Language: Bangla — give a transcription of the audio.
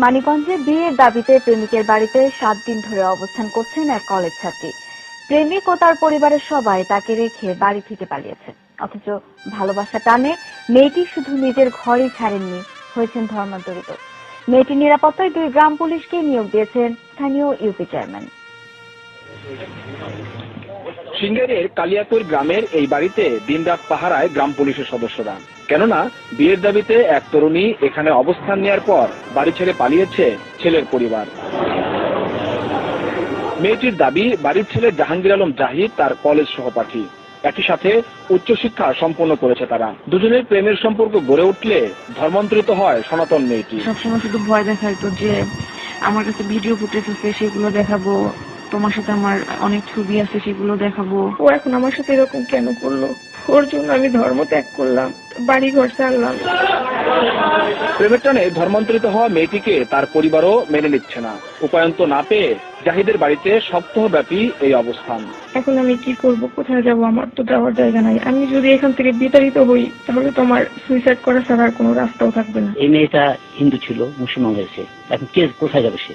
মানিকগঞ্জে বিয়ের দাবিতে প্রেমিকের বাড়িতে সাত দিন ধরে অবস্থান করছেন এক কলেজ ছাত্রী। প্রেমিক ও তার পরিবারের সবাই তাকে রেখে বাড়ি থেকে পালিয়েছে। অথচ ভালোবাসা টানে মেয়েটি শুধু নিজের ঘরই ছাড়েননি, হয়েছেন ধর্মান্তরিত। মেয়েটির নিরাপত্তায় দুই গ্রাম পুলিশকে নিয়োগ দিয়েছেন স্থানীয় ইউপি চেয়ারম্যান। সিঙ্গারের কালিয়াপুর গ্রামের এই বাড়িতে দিনরাত পাহারায় গ্রাম পুলিশের সদস্যরা। কেননা, বিয়ের দাবিতে এক তরুণী এখানে অবস্থান নেওয়ার পর বাড়ি ছেড়ে পালিয়েছে ছেলের পরিবার। মেয়েটির দাবি, বাড়ির ছেলে জাহাঙ্গীর আলম জাহিদ তার কলেজ সহপাঠী। একই সাথে উচ্চশিক্ষা সম্পন্ন করেছে তারা। দুজনের প্রেমের সম্পর্ক গড়ে উঠলে ধর্মান্তরিত হয় সনাতন মেয়েটি। সবসময় শুধু ভয় দেখাইতো যে, আমার কাছে ভিডিও ফুটেজ আছে, সেগুলো দেখাবো। তোমার সাথে আমার অনেক ছবি আছে সেগুলো দেখাবো। ও এখন আমার সাথে এরকম কেন করল? ওর জন্য আমি ধর্ম ত্যাগ করলাম বাড়ি ঘর ছাড়লাম। প্রেমের টানে ধর্মান্তরিত হওয়া মেয়েটিকে তার পরিবারও মেনে নিচ্ছে না। উপায়ন্ত না পেয়ে জাহিদের বাড়িতে সপ্তাহব্যাপী এই অবস্থান। এখন আমি কি করব? কোথায় যাব? আমার তো যাওয়ার জায়গা নাই। আমি যদি এখান থেকে বিতাড়িত হই তাহলে তো আমার সুইসাইড করা ছাড়া আর কোনো রাস্তাও থাকবে না। এই মেয়েটা হিন্দু ছিল মুসলমান হয়েছে। এখন কে কোথায় যাবে সে?